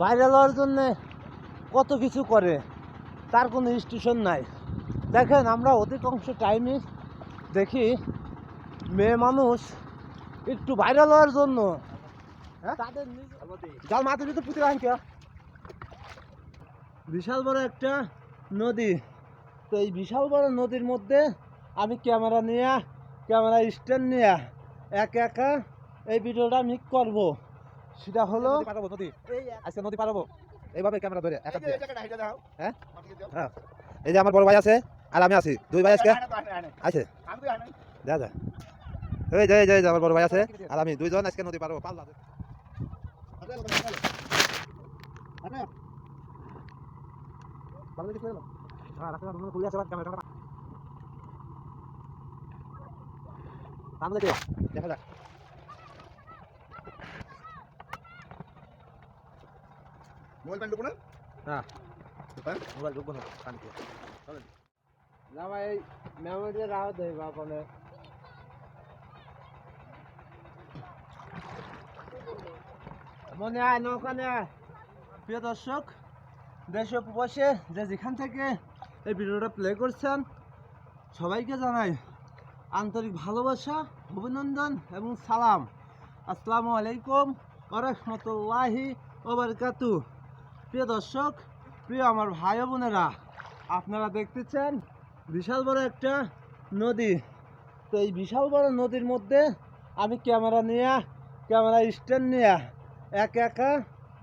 Viral হওয়ার জন্যে কত কিছু করে তার কোনো স্টেশন নাই। দেখেন আমরা অধিকাংশ টাইমে দেখি মেয়ে মানুষ একটু ভাইরাল হওয়ার জন্য হ্যাঁ? তাদের জাল মাথা দিতে পুঁতে রাখেন কে? বিশাল বড় একটা নদী। তো এই বিশাল বড় নদীর মধ্যে আমি ক্যামেরা নিয়ে ক্যামেরা স্ট্যান্ড নিয়ে একা একা এই ভিডিওটা আমি করব। সেটা হলো নদী পারাবো নদী। এই আজকে নদী পারাবো এইভাবে ক্যামেরা ধরে এক হ্যাঁ? হ্যাঁ। এই যে আমার বড় ভাই আছে আর আমি আছি। দুই ভাই আজকে? আছে? যা যা। এই যে এই যে আমার বড় ভাই আছে আর আমি দুইজন আজকে নদী পারব পাল্লা। ভালো দেখে। ফেলো। হ্যাঁ, রাখো, রাখো, খুলে আছে, ক্যামেরা, ক্যামেরা। সামনে দেখা যাক। হ্যাঁ। মোবাইল ঢুকবো না, কানকে। না ভাই মেমোরি রাও মনে আয় নৌকানে আয় প্রিয় দর্শক দেশ ও প্রবাসে যে যেখান থেকে এই ভিডিওটা প্লে করছেন সবাইকে জানাই আন্তরিক ভালোবাসা অভিনন্দন এবং সালাম আসসালামু আলাইকুম ওরহমতুল্লাহি ওবরকাতু প্রিয় দর্শক, প্রিয় আমার ভাই বোনেরা, আপনারা দেখতেছেন বিশাল বড় একটা নদী। তো এই বিশাল বড় নদীর মধ্যে আমি ক্যামেরা নিয়ে, ক্যামেরা স্ট্যান্ড নিয়ে একা একা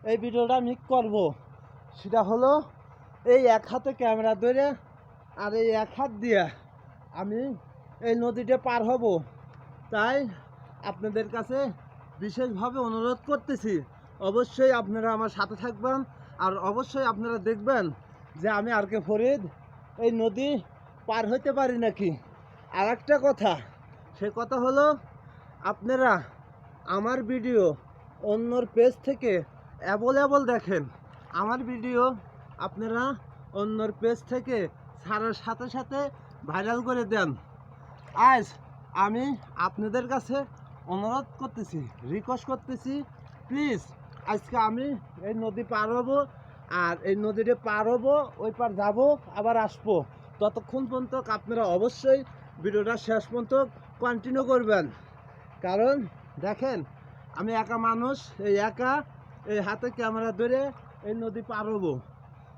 এই ভিডিওটা আমি করব। সেটা হলো এই এক হাতে ক্যামেরা ধরে আর এই এক হাত দিয়ে আমি এই নদীটা পার হব। তাই আপনাদের কাছে বিশেষভাবে অনুরোধ করতেছি, অবশ্যই আপনারা আমার সাথে থাকবেন আর অবশ্যই আপনারা দেখবেন যে আমি আর কে ফরিদ এই নদী পার হইতে পারি নাকি? আর একটা কথা, সে কথা হলো আপনারা আমার ভিডিও অন্যর পেজ থেকে অ্যাভেলেবল দেখেন। আমার ভিডিও আপনারা অন্যর পেজ থেকে ছাড়ার সাথে সাথে ভাইরাল করে দেন। আজ আমি আপনাদের কাছে অনুরোধ করতেছি রিকোয়েস্ট করতেছি প্লিজ আজকে আমি এই নদী পার হব আর এই নদীটা পার হব, ওই পার যাব, আবার আসব। ততক্ষণ পর্যন্ত আপনারা অবশ্যই ভিডিওটা শেষ পর্যন্ত কন্টিনিউ করবেন। কারণ দেখেন, আমি একা মানুষ, এই একা, এই হাতে ক্যামেরা ধরে এই নদী পার হব।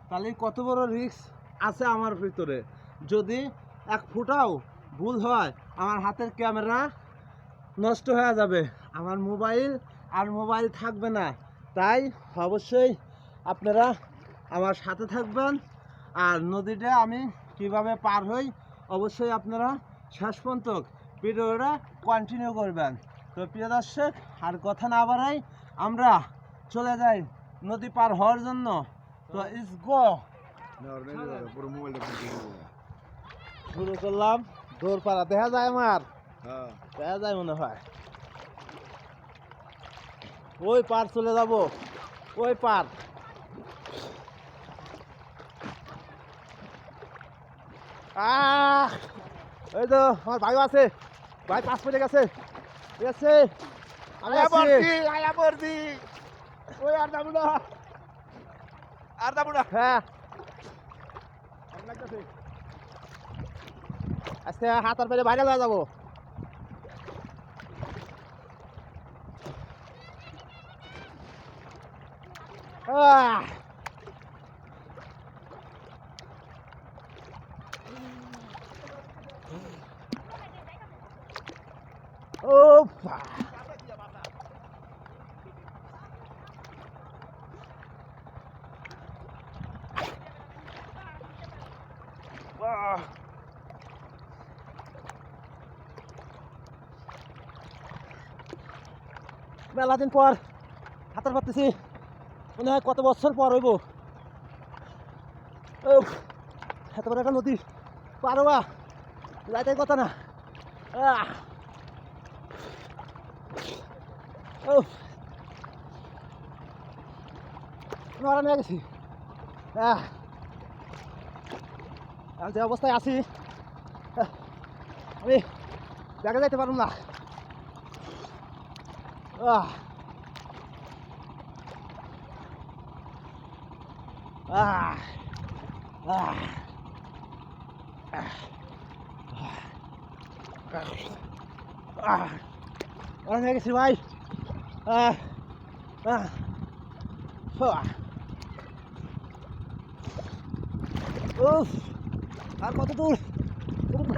তাহলে কত বড় রিস্ক আছে আমার ভিতরে? যদি এক ফুটাও ভুল হয়, আমার হাতের ক্যামেরা নষ্ট হয়ে যাবে, আমার মোবাইল আর মোবাইল থাকবে না। তাই অবশ্যই আপনারা আমার সাথে থাকবেন। আর নদীটা আমি কীভাবে পার হই অবশ্যই আপনারা শেষ পর্যন্ত ভিডিওটা কন্টিনিউ করবেন। তো প্রিয় দর্শক আর কথা না বাড়াই আমরা চলে যাই নদী পার হওয়ার জন্য। তো ইস গো শুরু করলাম। দৌড় পাড়া দেখা যায় আমার? দেখা যায় মনে হয়। ওই পার চলে যাব। ওই পার। আহ! এই তো আমার ভাইও আছে। ভাই পাঁচ পেটে গেছে। ঠিক আছে? আমি আছি। ওই আর যাব না। আর যাব না। হ্যাঁ। হাত আর পেলে বাইরে লয়ে যাব। বা! আহ! মেলা দিন পর হাতার পারতেছি মনে হয় কত বছর পর হইব? এত বড় একটা নদী। পারবা যাইতে কথা না। নড়া নিয়ে গেছি! আমি যে অবস্থায় আছি আমি দেখা যাইতে পারুম না। আহ। আহ আহ আহ অনেক হয়ে গেছি ভাই আহ আহ ফুয়া। উফ আর কত দূর উফ।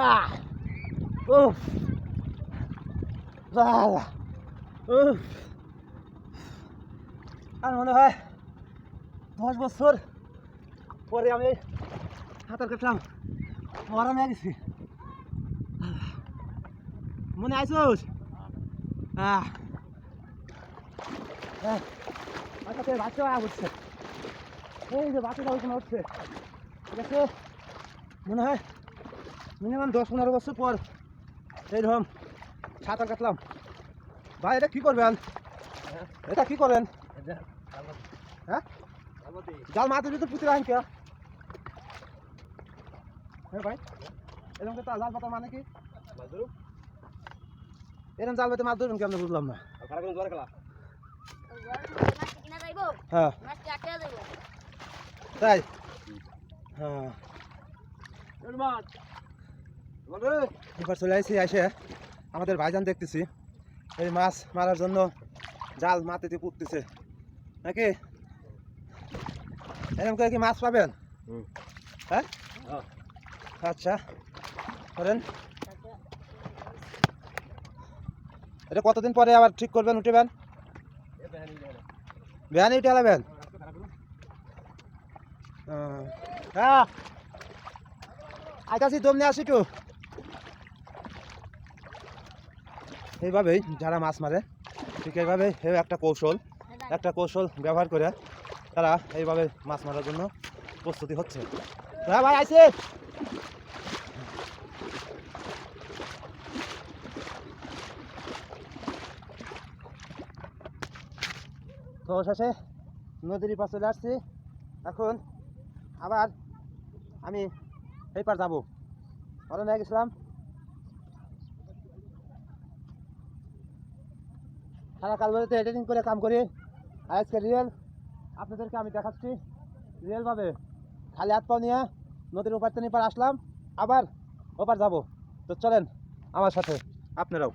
আহ উফ বাবা উফ আর মনে হয় দশ বছর পরে আমি সাঁতার কাটলাম। মরা হয়ে গেছি। মনে আইসোস আহ, আচ্ছা তোর বাচ্চা উঠছে এই যে বাচ্চাটা ওইখানে উঠছে। ঠিক আছে? মনে হয় মিনিমাম দশ পনেরো বছর পর এইরকম সাঁতার কাটলাম। ভাই এটা কি করবেন? এটা কি করেন? হ্যাঁ জাল মাছ যদি পুঁতে রাখেন কে হ্যাঁ ভাই, এরকম তো জাল পাতা মানে কি? এরকম জাল পাতে মাছ ধরবেন কেমন বুঝলাম না। হ্যাঁ। তাই? হ্যাঁ। চলে আসছি এসে আমাদের ভাইজান দেখতেছি। এই মাছ মারার জন্য জাল মাটিতে পুঁততেছে। নাকি? এরকম করে কি মাছ পাবেন? হ্যাঁ? আচ্ছা করেন এটা কতদিন পরে আবার ঠিক করবেন উঠেবেন? ভ্যানে উঠে আলাবেন হ্যাঁ আইতাছি দম নিয়ে আসি একটু। এইভাবেই যারা মাছ মারে ঠিক এইভাবে একটা কৌশল। একটা কৌশল ব্যবহার করে তারা এইভাবে মাছ মারার জন্য প্রস্তুতি হচ্ছে। হ্যাঁ ভাই তো শেষে নদীর পাশে চলে আসছি। এখন আবার আমি এই পার যাব। অনেক গেছিলাম। সারা কাল বেলাতে এডিটিং করে কাম করি। আজকে রিয়েল, আপনাদেরকে আমি দেখাচ্ছি রিয়েলভাবে। খালি হাত পাও নিয়ে নদীর ওপার থেকে পার আসলাম, আবার ওপার যাব। তো চলেন আমার সাথে, আপনারাও।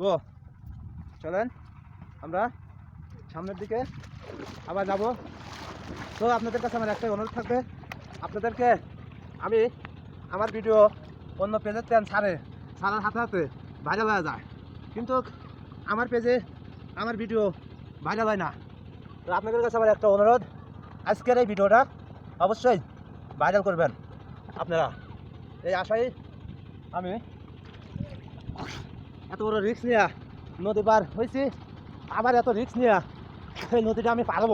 গো, চলেন, আমরা সামনের দিকে আবার যাব। তো আপনাদের কাছে আমার একটাই অনুরোধ থাকবে, আপনাদেরকে আমি আমার ভিডিও অন্য পেজের তেন ছাড়ে ছাড়ার হাতে হাতে ভাইরাল হয়ে যায়। কিন্তু আমার পেজে আমার ভিডিও ভাইরাল হয় না। তো আপনাদের কাছে আমার একটা অনুরোধ, আজকের এই ভিডিওটা অবশ্যই ভাইরাল করবেন আপনারা। এই আশায় আমি এত বড় রিস্ক নিয়ে নদী পার হয়েছি, আবার এত রিক্স নিয়ে এই নদীটা আমি পারব।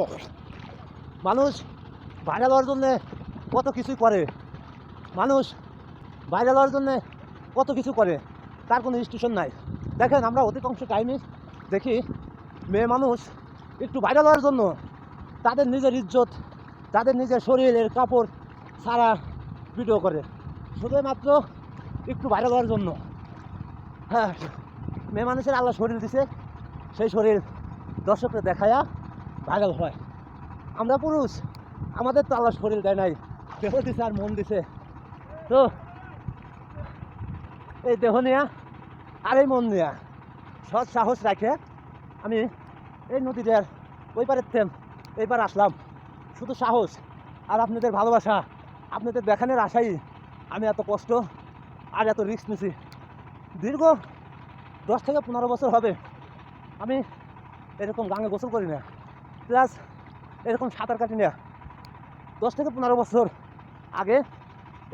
মানুষ ভাইরাল হওয়ার জন্যে কত কিছুই করে। মানুষ ভাইরাল হওয়ার জন্যে কত কিছু করে, তার কোনো স্টেশন নাই। দেখেন আমরা অধিকাংশ টাইমে দেখি মেয়ে মানুষ একটু ভাইরাল হওয়ার জন্য তাদের নিজের ইজ্জত, তাদের নিজের শরীরের কাপড় সারা ভিডিও করে। শুধুমাত্র একটু ভাইরাল হওয়ার জন্য। হ্যাঁ মেয়ে মানুষের আল্লাহ শরীর দিছে, সেই শরীর দর্শকরা দেখায়া ভাইরাল হয়। আমরা পুরুষ, আমাদের তো আল্লাহ শরীর দেয় নাই, দেহ দিছে আর মন দিছে। তো এই দেহ নেয়া আর এই মন নেয়া সৎ সাহস রাখে। আমি এই নদীটার ওই পারের থেম এইবার আসলাম। শুধু সাহস আর আপনাদের ভালোবাসা, আপনাদের দেখানোর আশাই আমি এত কষ্ট আর এত রিস্ক নিছি। দীর্ঘ দশ থেকে পনেরো বছর হবে আমি এরকম গাঙে গোসল করি না। প্লাস এরকম সাঁতার কাটি না। দশ থেকে পনেরো বছর আগে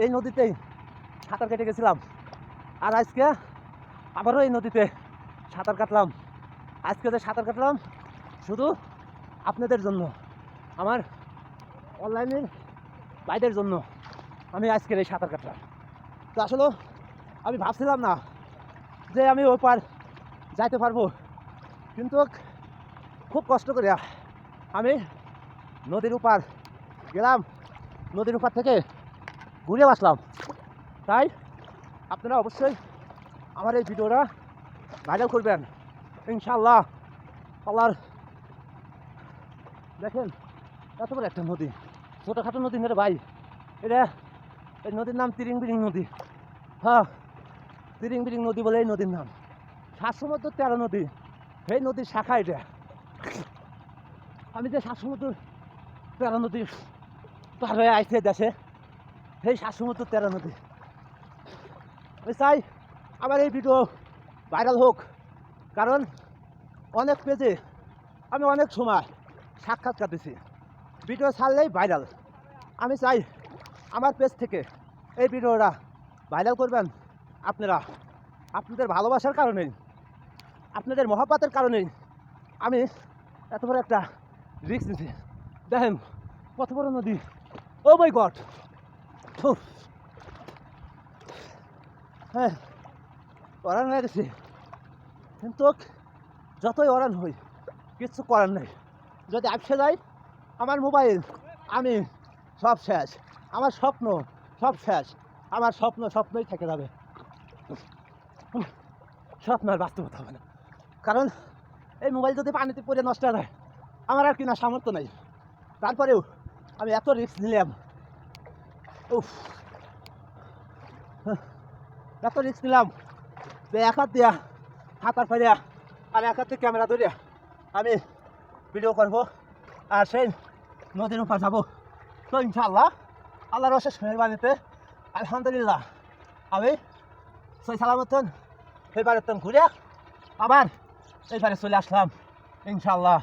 এই নদীতেই সাঁতার কেটে গেছিলাম। আর আজকে আবারও এই নদীতে সাঁতার কাটলাম। আজকে যে সাঁতার কাটলাম শুধু আপনাদের জন্য, আমার অনলাইনের ভাইদের জন্য আমি আজকের এই সাঁতার কাটলাম। তো আসলে আমি ভাবছিলাম না যে আমি ওই পার যাইতে পারব, কিন্তু খুব কষ্ট করে আমি নদীর উপার গেলাম, নদীর উপার থেকে ঘুরে আসলাম। তাই আপনারা অবশ্যই আমার এই ভিডিওটা ভাইরাল করবেন। ইনশাল্লাহ আল্লাহর দেখেন, এত বড় একটা নদী, ছোটোখাটো নদী মেরে ভাই। এটা এই নদীর নাম তিরিং বিরিং নদী। হ্যাঁ তিরিং বিরিং নদী বলে এই নদীর নাম। সাত সমুদ্র তেরো নদী এই নদীর শাখা এটা। আমি যে সাত সমুদ্র তেরো নদী পার হয়ে আইছে দেশে, সেই সাত সমুদ্র তেরো নদী। আমি চাই, আমার এই ভিডিও ভাইরাল হোক, কারণ অনেক পেজে আমি অনেক সময় সাক্ষাৎকার দিছি ভিডিও ছাড়লেই ভাইরাল আমি চাই আমার পেজ থেকে এই ভিডিওটা ভাইরাল করবেন আপনারা। আপনাদের ভালোবাসার কারণেই, আপনাদের মহাপাতের কারণেই আমি এত বড় একটা রিস্ক নিছি। দেখেন, কত বড় নদী। ও মাই গড হ্যাঁ অরান হয়ে গেছে। কিন্তু যতই অরান হই কিচ্ছু করার নেই। যদি আপসে যাই আমার মোবাইল, আমি সব শেষ। আমার স্বপ্ন সব শেষ। আমার স্বপ্ন স্বপ্নই থেকে যাবে। স্বপ্ন আর বাস্তবতা হবে না। কারণ এই মোবাইল যদি পানিতে পড়ে নষ্ট হয়ে আমার আর কিনা সামর্থ্য নেই। তারপরেও আমি এত রিস্ক নিলাম। উফ। এত রিস্ক নিলাম যে এক হাত দিয়া হাতার ফাইয়া আর এক হাতে ক্যামেরা ধরিয়া আমি ভিডিও করব। আর সেই নদীর উপর যাব। তো ইনশাআল্লাহ, আল্লাহর অশেষ মেহরবানিতে, আলহামদুলিল্লাহ, আমি সই সালামতন এইবারে তো ঘুরে আবার এইবারে চলে আসলাম, ইনশাআল্লাহ।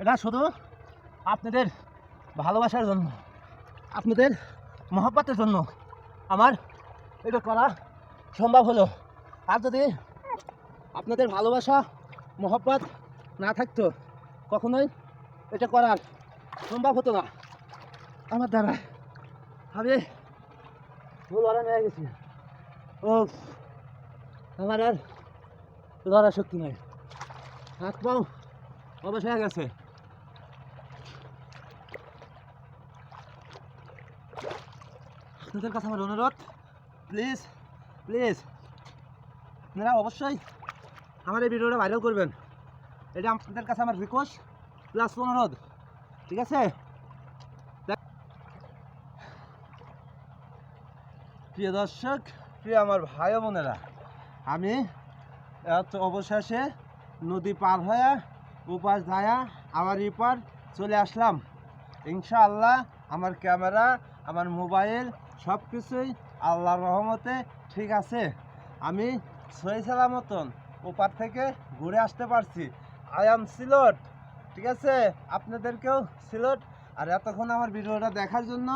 এটা শুধু আপনাদের ভালোবাসার জন্য, আপনাদের মহব্বতের জন্য আমার এটা করা সম্ভব হলো। আর যদি আপনাদের ভালোবাসা, মহব্বত না থাকতো কখনোই এটা করার সম্ভব হতো না। আমার দ্বারা। আমি লড়া নিয়ে গেছি। ও আমার আর লড়ার শক্তি নাই। হাত পাও অবশ হয়ে গেছে। আপনাদের কাছে আমার অনুরোধ প্লিজ প্লিজ আপনারা অবশ্যই আমার এই ভিডিওটা ভাইরাল করবেন। এটা আপনাদের কাছে আমার রিকোয়েস্ট প্লাস অনুরোধ, ঠিক আছে? প্রিয় দর্শক, প্রিয় আমার ভাই বোনেরা, আমি অবশেষে নদী পার হয়ে উপার যায়া আমার এপার চলে আসলাম। ইনশাআল্লাহ আমার ক্যামেরা, আমার মোবাইল সব কিছুই আল্লাহর রহমতে ঠিক আছে। আমি সই মতন ওপার থেকে ঘুরে আসতে পারছি। আই এম সিলট, ঠিক আছে? আপনাদেরকেও সিলট। আর এতক্ষণ আমার ভিডিওটা দেখার জন্য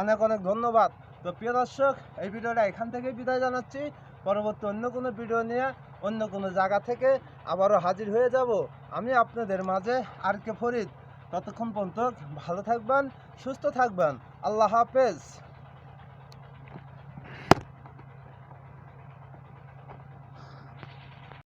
অনেক অনেক ধন্যবাদ। তো প্রিয় দর্শক, এই ভিডিওটা এখান থেকে বিদায় জানাচ্ছি। পরবর্তী অন্য কোনো ভিডিও নিয়ে অন্য কোনো জায়গা থেকে আবারও হাজির হয়ে যাব। আমি আপনাদের মাঝে আর কে ফরিদ। ততক্ষণ পর্যন্ত ভালো থাকবেন, সুস্থ থাকবেন। আল্লাহ হাফেজ।